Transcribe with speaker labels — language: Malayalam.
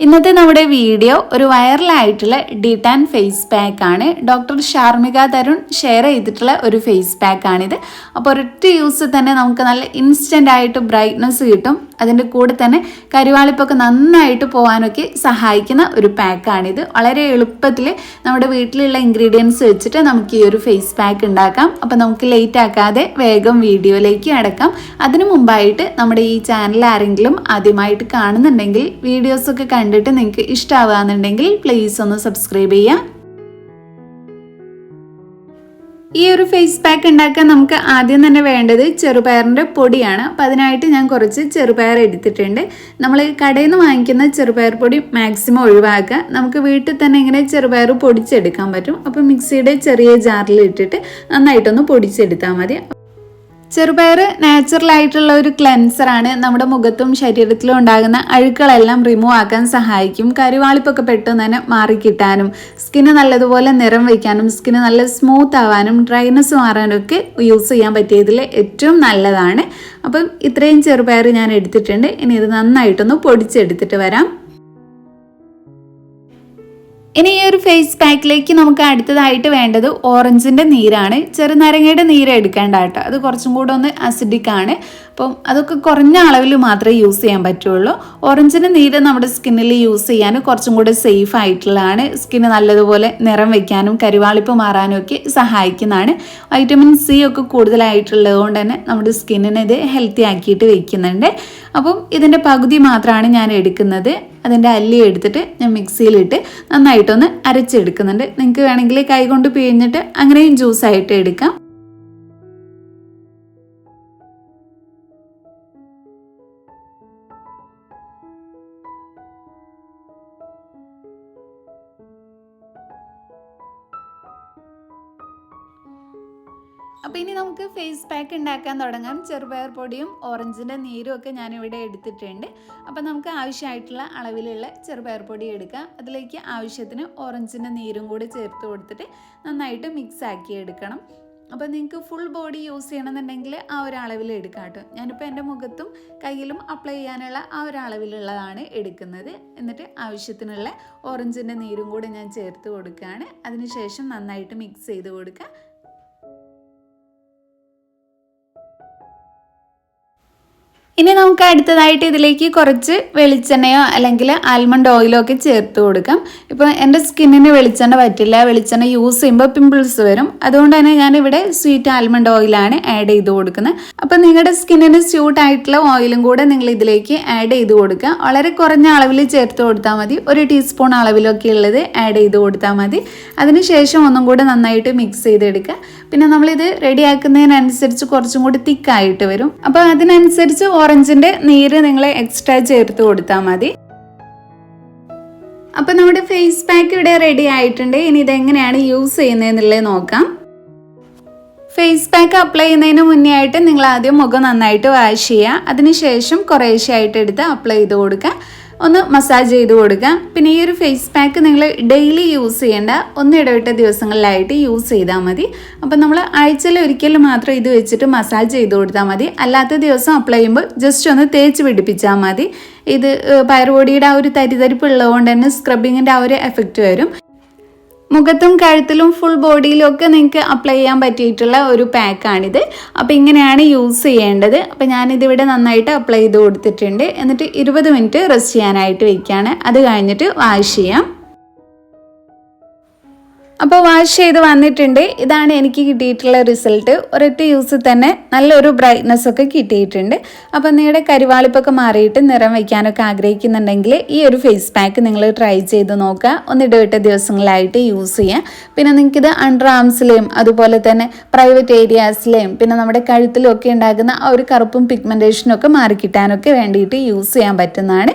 Speaker 1: ഇന്നത്തെ നമ്മുടെ വീഡിയോ ഒരു വൈറലായിട്ടുള്ള ഡിറ്റാൻ ഫേസ് പാക്ക് ആണ്. ഡോക്ടർ ഷാർമിക തരുൺ ഷെയർ ചെയ്തിട്ടുള്ള ഒരു ഫേസ് പാക്ക് ആണിത്. അപ്പോൾ ഒരൊറ്റ യൂസ് തന്നെ നമുക്ക് നല്ല ഇൻസ്റ്റന്റ് ആയിട്ട് ബ്രൈറ്റ്നസ് കിട്ടും. അതിന്റെ കൂടെ തന്നെ കരുവാളിപ്പൊക്കെ നന്നായിട്ട് പോകാനൊക്കെ സഹായിക്കുന്ന ഒരു പാക്കാണിത് വളരെ എളുപ്പത്തിൽ നമ്മുടെ വീട്ടിലുള്ള ഇൻഗ്രീഡിയൻസ് വെച്ചിട്ട് നമുക്ക് ഈ ഒരു ഫേസ് പാക്ക് ഉണ്ടാക്കാം. അപ്പോൾ നമുക്ക് ലേറ്റ് ആക്കാതെ വേഗം വീഡിയോയിലേക്ക് അടക്കാം. അതിനു മുമ്പായിട്ട് നമ്മുടെ ഈ ചാനൽ ആരെങ്കിലും ആദ്യമായിട്ട് കാണുന്നുണ്ടെങ്കിൽ വീഡിയോസൊക്കെ കണ്ടിട്ട് നിങ്ങൾക്ക് ഇഷ്ടമാവുകയെന്നുണ്ടെങ്കിൽ പ്ലീസ് ഒന്ന് സബ്സ്ക്രൈബ് ചെയ്യുക ഈ ഒരു ഫേസ് പാക്ക് ഉണ്ടാക്കാൻ നമുക്ക് ആദ്യം തന്നെ വേണ്ടത് ചെറുപയറിന്റെ പൊടിയാണ്. അപ്പോൾ അതിനായിട്ട് ഞാൻ കുറച്ച് ചെറുപയർ എടുത്തിട്ടുണ്ട്. നമ്മൾ കടയിൽ നിന്ന് വാങ്ങിക്കുന്ന ചെറുപയർ പൊടി മാക്സിമം ഒഴിവാക്കുക. നമുക്ക് വീട്ടിൽ തന്നെ ഇങ്ങനെ ചെറുപയർ പൊടിച്ചെടുക്കാൻ പറ്റും. അപ്പോൾ മിക്സിയുടെ ചെറിയ ജാറിൽ ഇട്ടിട്ട് നന്നായിട്ടൊന്ന് പൊടിച്ചെടുത്താൽ മതി. ചെറുപയർ നാച്ചുറൽ ആയിട്ടുള്ള ഒരു ക്ലെൻസറാണ് നമ്മുടെ മുഖത്തും ശരീരത്തിലും ഉണ്ടാകുന്ന അഴുക്കളെല്ലാം റിമൂവ് ആക്കാൻ സഹായിക്കും. കരുവാളിപ്പൊക്കെ പെട്ടെന്ന് തന്നെ മാറിക്കിട്ടാനും സ്കിന്ന് നല്ലതുപോലെ നിറം വയ്ക്കാനും സ്കിന്ന് നല്ല സ്മൂത്ത് ആവാനും ഡ്രൈനസ് മാറാനും ഒക്കെ യൂസ് ചെയ്യാൻ പറ്റിയതിൽ ഏറ്റവും നല്ലതാണ്. അപ്പം ഇത്രയും ചെറുപയർ ഞാൻ എടുത്തിട്ടുണ്ട്. ഇനി ഇത് നന്നായിട്ടൊന്ന് പൊടിച്ചെടുത്തിട്ട് വരാം. ഇനി ഈ ഒരു ഫേസ് പാക്കിലേക്ക് നമുക്ക് അടുത്തതായിട്ട് വേണ്ടത് ഓറഞ്ചിന്റെ നീരാണ്. ചെറുനാരങ്ങയുടെ നീര് എടുക്കേണ്ട കേട്ടോ. അത് കുറച്ചും കൂടെ ഒന്ന് അസിഡിക് ആണ്. അപ്പം അതൊക്കെ കുറഞ്ഞ അളവിൽ മാത്രമേ യൂസ് ചെയ്യാൻ പറ്റുള്ളൂ. ഓറഞ്ചിന്റെ നീര് നമ്മുടെ സ്കിന്നിൽ യൂസ് ചെയ്യാൻ കുറച്ചും കൂടെ സേഫ് ആയിട്ടുള്ളതാണ്. സ്കിന്ന് നല്ലതുപോലെ നിറം വയ്ക്കാനും കരുവാളിപ്പ് മാറാനും ഒക്കെ സഹായിക്കുന്നതാണ്. വൈറ്റമിൻ സി ഒക്കെ കൂടുതലായിട്ടുള്ളത് കൊണ്ട് തന്നെ നമ്മുടെ സ്കിന്നിനെ ഇത് ഹെൽത്തി ആക്കിയിട്ട് വയ്ക്കുന്നുണ്ട് അപ്പം ഇതിന്റെ പകുതി മാത്രമാണ് ഞാൻ എടുക്കുന്നത്. അതിന്റെ അല്ലി എടുത്തിട്ട് ഞാൻ മിക്സിയിലിട്ട് നന്നായിട്ടൊന്ന് അരച്ചെടുക്കുന്നുണ്ട്. നിങ്ങൾക്ക് വേണമെങ്കിൽ കൈ കൊണ്ട് പിഴിഞ്ഞിട്ട് അങ്ങനെയും ജ്യൂസായിട്ട് എടുക്കാം. അപ്പോൾ ഇനി നമുക്ക് ഫേസ് പാക്ക് ഉണ്ടാക്കാൻ തുടങ്ങാം. ചെറുപയർ പൊടിയും ഓറഞ്ചിന്റെ നീരും ഒക്കെ ഞാനിവിടെ എടുത്തിട്ടുണ്ട്. അപ്പോൾ നമുക്ക് ആവശ്യമായിട്ടുള്ള അളവിലുള്ള ചെറുപയർ പൊടി എടുക്കാം. അതിലേക്ക് ആവശ്യത്തിന് ഓറഞ്ചിന്റെ നീരും കൂടി ചേർത്ത് കൊടുത്തിട്ട് നന്നായിട്ട് മിക്സ് ആക്കി എടുക്കണം. അപ്പോൾ നിങ്ങൾക്ക് ഫുൾ ബോഡി യൂസ് ചെയ്യണമെന്നുണ്ടെങ്കിൽ ആ ഒരു അളവിൽ എടുക്കാം കേട്ടോ. ഞാനിപ്പോൾ എന്റെ മുഖത്തും കയ്യിലും അപ്ലൈ ചെയ്യാനുള്ള ആ ഒരു എടുക്കുന്നത്. എന്നിട്ട് ആവശ്യത്തിനുള്ള ഓറഞ്ചിന്റെ നീരും കൂടി ഞാൻ ചേർത്ത് കൊടുക്കുകയാണ്. അതിനുശേഷം നന്നായിട്ട് മിക്സ് ചെയ്ത് കൊടുക്കുക. ഇനി നമുക്ക് അടുത്തതായിട്ട് ഇതിലേക്ക് കുറച്ച് വെളിച്ചെണ്ണയോ അല്ലെങ്കിൽ ആൽമണ്ട് ഓയിലോ ഒക്കെ ചേർത്ത് കൊടുക്കാം. ഇപ്പോൾ എന്റെ സ്കിന്നിന് വെളിച്ചെണ്ണ പറ്റില്ല. വെളിച്ചെണ്ണ യൂസ് ചെയ്യുമ്പോൾ പിമ്പിൾസ് വരും. അതുകൊണ്ട് തന്നെ ഞാനിവിടെ സ്വീറ്റ് ആൽമണ്ട് ഓയിലാണ് ആഡ് ചെയ്ത് കൊടുക്കുന്നത്. അപ്പോൾ നിങ്ങളുടെ സ്കിന്നിന് സ്യൂട്ട് ആയിട്ടുള്ള ഓയിലും കൂടെ നിങ്ങൾ ഇതിലേക്ക് ആഡ് ചെയ്ത് കൊടുക്കുക. വളരെ കുറഞ്ഞ അളവിൽ ചേർത്ത് കൊടുത്താൽ മതി. ഒരു ടീസ്പൂൺ അളവിലൊക്കെ ഉള്ളത് ആഡ് ചെയ്ത് കൊടുത്താൽ മതി. അതിനുശേഷം ഒന്നും കൂടെ നന്നായിട്ട് മിക്സ് ചെയ്തെടുക്കുക. പിന്നെ നമ്മളിത് റെഡിയാക്കുന്നതിനനുസരിച്ച് കുറച്ചും കൂടി തിക്കായിട്ട് വരും. അപ്പോൾ അതിനനുസരിച്ച് ഓറഞ്ചിന്റെ നീര് നിങ്ങൾ എക്സ്ട്രാ ചേർത്ത് കൊടുത്താൽ മതി. അപ്പോൾ നമ്മുടെ ഫേസ് പാക്ക് ഇവിടെ റെഡി ആയിട്ടുണ്ട്. ഇനി ഇതെങ്ങനെയാണ് യൂസ് ചെയ്യുന്നതെന്നുള്ളത് നോക്കാം. ഫേസ് പാക്ക് അപ്ലൈ ചെയ്യുന്നതിന് മുന്നേ ആയിട്ട് നിങ്ങൾ ആദ്യം മുഖം നന്നായിട്ട് വാഷ് ചെയ്യുക. അതിനുശേഷം കുറേശ്ശെ ആയിട്ട് എടുത്ത് അപ്ലൈ ചെയ്ത് കൊടുക്കുക. ഒന്ന് മസാജ് ചെയ്ത് കൊടുക്കുക. പിന്നെ ഈ ഒരു ഫേസ് പാക്ക് നിങ്ങൾ ഡെയിലി യൂസ് ചെയ്യേണ്ട ഒന്ന് ഇടവിട്ട ദിവസങ്ങളിലായിട്ട് യൂസ് ചെയ്താൽ മതി. അപ്പം നമ്മൾ ആഴ്ചയിൽ ഒരിക്കൽ മാത്രം ഇത് വെച്ചിട്ട് മസാജ് ചെയ്ത് കൊടുത്താൽ മതി. അല്ലാത്ത ദിവസം അപ്ലൈ ചെയ്യുമ്പോൾ ജസ്റ്റ് ഒന്ന് തേച്ച് പിടിപ്പിച്ചാൽ മതി. ഇത് പയറുപൊടിയുടെ ആ ഒരു തരിതരിപ്പ് ഉള്ളതുകൊണ്ട് തന്നെ സ്ക്രബിങ്ങിന്റെ ആ ഒരു എഫക്റ്റ് വരും. മുഖത്തും കഴുത്തിലും ഫുൾ ബോഡിയിലും ഒക്കെ നിങ്ങൾക്ക് അപ്ലൈ ചെയ്യാൻ പറ്റിയിട്ടുള്ള ഒരു പാക്കാണിത് അപ്പോൾ ഇങ്ങനെയാണ് യൂസ് ചെയ്യേണ്ടത്. അപ്പോൾ ഞാനിതിവിടെ നന്നായിട്ട് അപ്ലൈ ചെയ്ത് കൊടുത്തിട്ടുണ്ട്. എന്നിട്ട് ഇരുപത് മിനിറ്റ് റെസ്റ്റ് ചെയ്യാനായിട്ട് വയ്ക്കുകയാണ് അത് കഴിഞ്ഞിട്ട് വാഷ് ചെയ്യാം. അപ്പോൾ വാഷ് ചെയ്ത് വന്നിട്ടുണ്ട്. ഇതാണ് എനിക്ക് കിട്ടിയിട്ടുള്ള റിസൾട്ട് ഒരൊറ്റ യൂസിൽ തന്നെ നല്ലൊരു ബ്രൈറ്റ്നസ് ഒക്കെ കിട്ടിയിട്ടുണ്ട്. അപ്പോൾ നിങ്ങളുടെ കരുവാളിപ്പൊക്കെ മാറിയിട്ട് നിറം വയ്ക്കാനൊക്കെ ആഗ്രഹിക്കുന്നുണ്ടെങ്കിൽ ഈ ഒരു ഫേസ് പാക്ക് നിങ്ങൾ ട്രൈ ചെയ്ത് നോക്കുക. ഒന്നിടവിട്ട ദിവസങ്ങളായിട്ട് യൂസ് ചെയ്യാം പിന്നെ നിങ്ങൾക്കിത് അണ്ടർ ആംസിലെയും അതുപോലെ തന്നെ പ്രൈവറ്റ് ഏരിയാസിലെയും പിന്നെ നമ്മുടെ കഴുത്തിലും ഒക്കെ ഉണ്ടാകുന്ന ആ ഒരു കറുപ്പും പിഗ്മെന്റേഷനും ഒക്കെ മാറിക്കിട്ടാനൊക്കെ വേണ്ടിയിട്ട് യൂസ് ചെയ്യാൻ പറ്റുന്നതാണ്.